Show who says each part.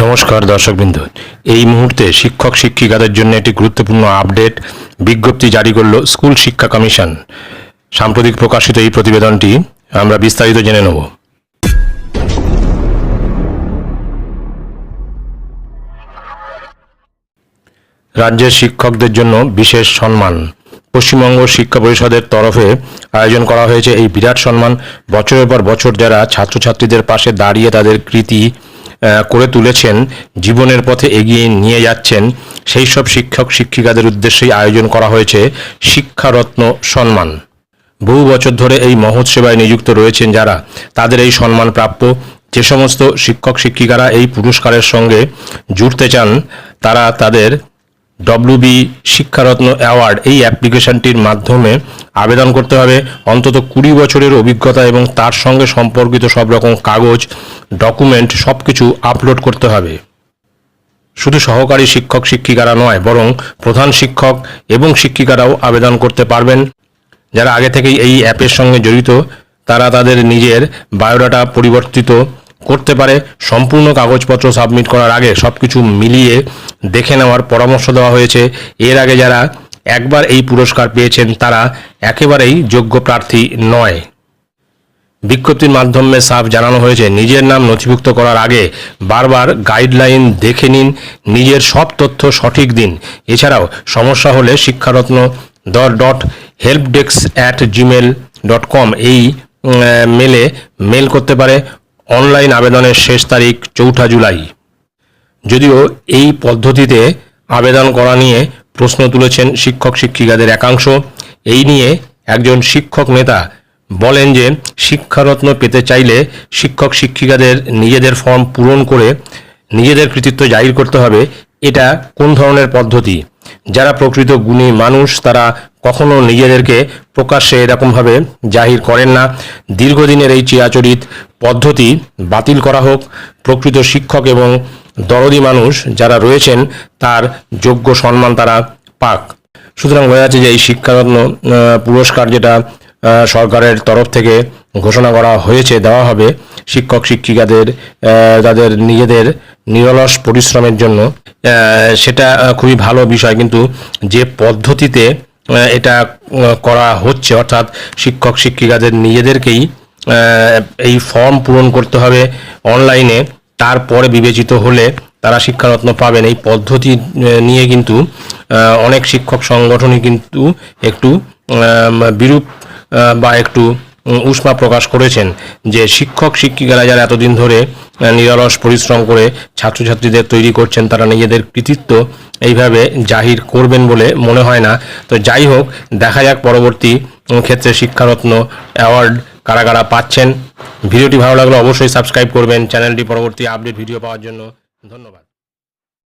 Speaker 1: নমস্কার দর্শকবৃন্দ। এই মুহূর্তে শিক্ষক শিক্ষিকাদের জন্য একটি গুরুত্বপূর্ণ আপডেট বিজ্ঞপ্তি জারি করল স্কুল শিক্ষা কমিশন। সাম্প্রতিক প্রকাশিত এই প্রতিবেদনটি আমরা বিস্তারিত জেনে নেব। রাজ্যের শিক্ষকদের জন্য বিশেষ সম্মান। পশ্চিমবঙ্গ শিক্ষা পরিষদের তরফে আয়োজন করা হয়েছে এই বিরাট সম্মান। বছরের পর বছর যারা ছাত্রছাত্রীদের পাশে দাঁড়িয়ে তাদের কৃতি করে তুলেছেন, জীবনের পথে এগিয়ে নিয়ে যাচ্ছেন, সেই সব শিক্ষক শিক্ষিকাদের উদ্দেশ্যেই আয়োজন করা হয়েছে শিক্ষারত্ন সম্মান। বহু বছর ধরে এই মহৎ সেবায় নিযুক্ত রয়েছেন যারা, তাদের এই সম্মান প্রাপ্য যে সমস্ত শিক্ষক শিক্ষিকারা এই পুরস্কারের সঙ্গে জুড়তে চান, তারা তাদের ডব্লিউবি শিক্ষারত্ন অ্যাওয়ার্ড এই অ্যাপ্লিকেশনটির মাধ্যমে আবেদন করতে হবে। অন্তত কুড়ি বছরের অভিজ্ঞতা এবং তার সঙ্গে সম্পর্কিত সব রকম কাগজ, ডকুমেন্ট সব কিছু আপলোড করতে হবে। শুধু সহকারী শিক্ষক, শিক্ষিকারা নয়, বরং প্রধান শিক্ষক এবং শিক্ষিকারাও আবেদন করতে পারবেন। যারা আগে থেকেই এই অ্যাপের সঙ্গে জড়িত, তারা তাদের নিজের বায়োডাটা পরিবর্তিত করতে পারে, সম্পূর্ণ কাগজপত্র সাবমিট করার আগে সব কিছু মিলিয়ে দেখে নেওয়ার পরামর্শ দেওয়া হয়েছে। এর আগে যারা একবার এই পুরস্কার পেয়েছেন, তারা একেবারেই যোগ্য প্রার্থী নয়। বিজ্ঞপ্তির মাধ্যমে সাফ জানানো হয়েছে, নিজের নাম নথিভুক্ত করার আগে বারবার গাইডলাইন দেখে নিন, নিজের সব তথ্য সঠিক দিন। এছাড়াও সমস্যা হলে শিক্ষারত্ন দ dot help desk at Gmail dot com এই মেলে মেল করতে পারে। অনলাইন আবেদনের শেষ তারিখ চৌঠা জুলাই। যদিও এই পদ্ধতিতে আবেদন করা নিয়ে প্রশ্ন তুলেছেন শিক্ষক শিক্ষিকাদের একাংশ, এই নিয়ে একজন শিক্ষক নেতা বলেন যে শিক্ষারত্ন পেতে চাইলে শিক্ষক শিক্ষিকাদের নিজেদের ফর্ম পূরণ করে নিজেদের কৃতিত্ব জাহির করতে হবে, এটা কোন ধরনের পদ্ধতি? যারা প্রকৃত গুণী মানুষ, তারা কখনো নিজেদেরকে প্রকাশ্যে এরকমভাবে জাহির করেন না। দীর্ঘদিনের এই চিরাচরিত পদ্ধতি বাতিল করা হোক। প্রকৃত শিক্ষক এবং দরদি মানুষ যারা রয়েছেন, তার যোগ্য সম্মান তারা পাক। সুতরাং বোঝা যাচ্ছে যে এই শিক্ষারত্ন পুরস্কার যেটা সরকারের তরফ থেকে ঘোষণা করা হয়েছে, দেওয়া হবে, শিক্ষক, শিক্ষিকাদের তাদের নিজেদের নিরলস পরিশ্রমের জন্য সেটা খুবই ভালো বিষয়। কিন্তু যে পদ্ধতিতে এটা করা হচ্ছে। অর্থাৎ শিক্ষক, শিক্ষিকাদের নিজেদেরকেই এই ফর্ম পূরণ করতে হবে অনলাইনে। তারপরে বিবেচিত হলে তারা শিক্ষারত্ন পাবেন। এই পদ্ধতি নিয়ে কিন্তু অনেক শিক্ষক সংগঠনই কিন্তু একটু বিরূপ বা একটু উষ্মা প্রকাশ করেছেন যে শিক্ষক শিক্ষিকারা যারা এতদিন ধরে নিরলস পরিশ্রম করে ছাত্রছাত্রীদের তৈরি করছেন, তারা নিজেদের কৃতিত্ব এইভাবে জাহির করবেন বলে মনে হয় না। তো যাই হোক, দেখা যাক পরবর্তী ক্ষেত্রে শিক্ষারত্ন অ্যাওয়ার্ড কারা কারা পাচ্ছেন। ভিডিওটি ভালো লাগলে অবশ্যই সাবস্ক্রাইব করবেন। চ্যানেলটি পরবর্তী আপডেট ভিডিও পাওয়ার জন্য ধন্যবাদ।